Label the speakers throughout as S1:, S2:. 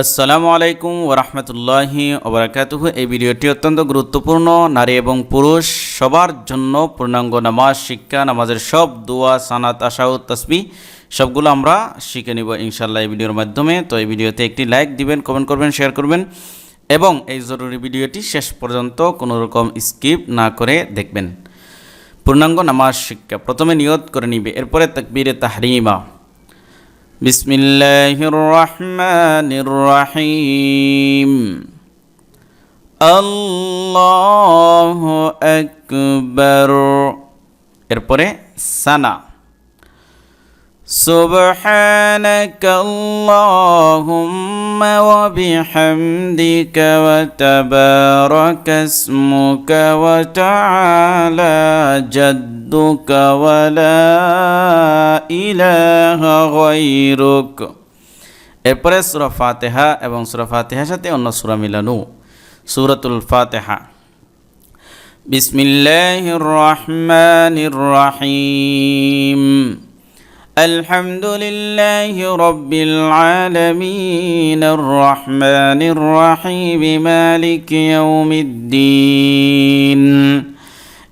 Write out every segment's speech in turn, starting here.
S1: আসসালামু আলাইকুম ওরহমতুল্লাহি ওবরাকাতুহু। এই ভিডিওটি অত্যন্ত গুরুত্বপূর্ণ। নারী এবং পুরুষ সবার জন্য পূর্ণাঙ্গ নামাজ, শিক্ষা, নামাজের সব দোয়া, সানাত আশাউ তসবি, সবগুলো আমরা শিখে নিব ইনশাল্লাহ এই ভিডিওর মাধ্যমে। তো এই ভিডিওতে একটি লাইক দিবেন, কমেন্ট করবেন, শেয়ার করবেন এবং এই জরুরি ভিডিওটি শেষ পর্যন্ত কোনো রকম স্কিপ না করে দেখবেন। পূর্ণাঙ্গ নামাজ, শিক্ষা প্রথমে নিয়ত করে নিবে, এরপরে তাকবীরে তাহরিমা। بسم الله الرحمن الرحيم الله أكبر এরপরে সানা سبحانك اللهم وبحمدك وتبارك اسمك وتعالى جدك ولا إله غيرك এরপরে সুরা ফাতেহা এবং সুরা ফাতেহার সাথে অন্য সুরা মিলানো সুরাতুল ফাতেহা বিসমিল্লাহির রহমানির রহিম الحمد لله رب العالمين الرحمن الرحيم مالك يوم الدين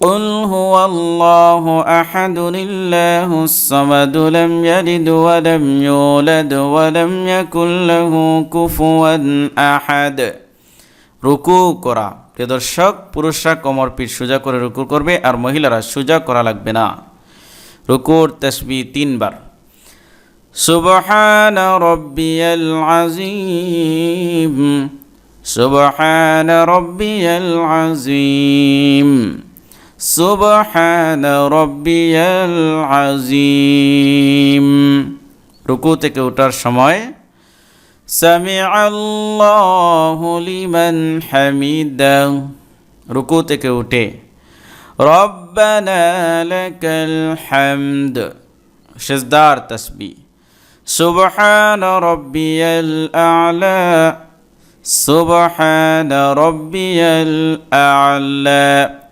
S1: قل هو الله احد الله الصمد لم يلد ولم يولد ولم يكن له كفوا احد রুকু করা প্রিয় দর্শক পুরুষরা কোমর পিঠ সোজা করে রুকু করবে আর মহিলারা সোজা করা লাগবে না রুকুর তসবি তিনবার সুবহান রব্বিয়াল আজিম সুবহান রব্বিয়াল আজিম سبحان ربي العظيم. ركو تك اوتار شمائي سمع الله لمن حميد ركو تك اوتي ربنا لك الحمد. شزدار تسبي سبحان ربي الأعلى. سبحان ربي الأعلى.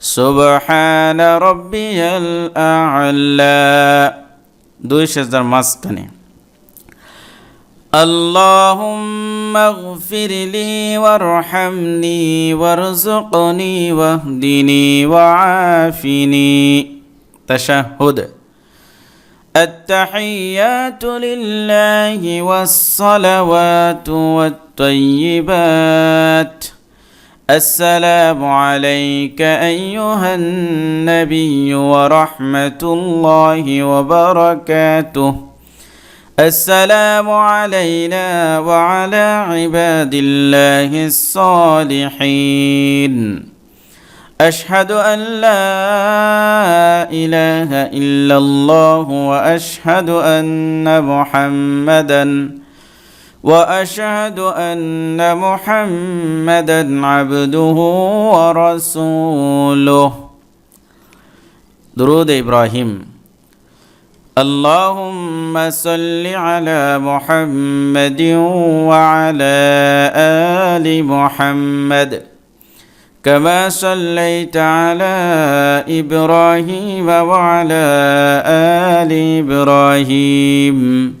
S1: سبحان ربي الأعلى দুই সেজদার মাঝখানে اللهم اغفر لي وارحمني وارزقني واهدني وعافني تشهد التحيات لله والصلوات والطيبات السلام عليك أيها النبي ورحمة الله وبركاته. السلام علينا وعلى عباد الله الصالحين. أشهد أن لا إله إلا الله وأشهد أن محمدا وأشهد أن محمدا عبده ورسوله. درود إبراهيم. اللهم صل على محمد وعلى آل محمد. كما صليت على إبراهيم وعلى آل إبراهيم.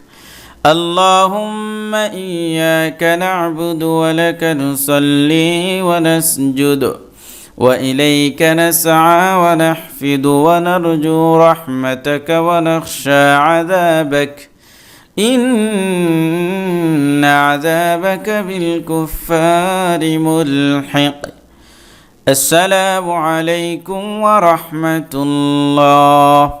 S1: اللهم إياك نعبد ولك نصلي ونسجد وإليك نسعى ونحفد ونرجو رحمتك ونخشى عذابك. إن عذابك بالكفار ملحق. السلام عليكم ورحمة الله.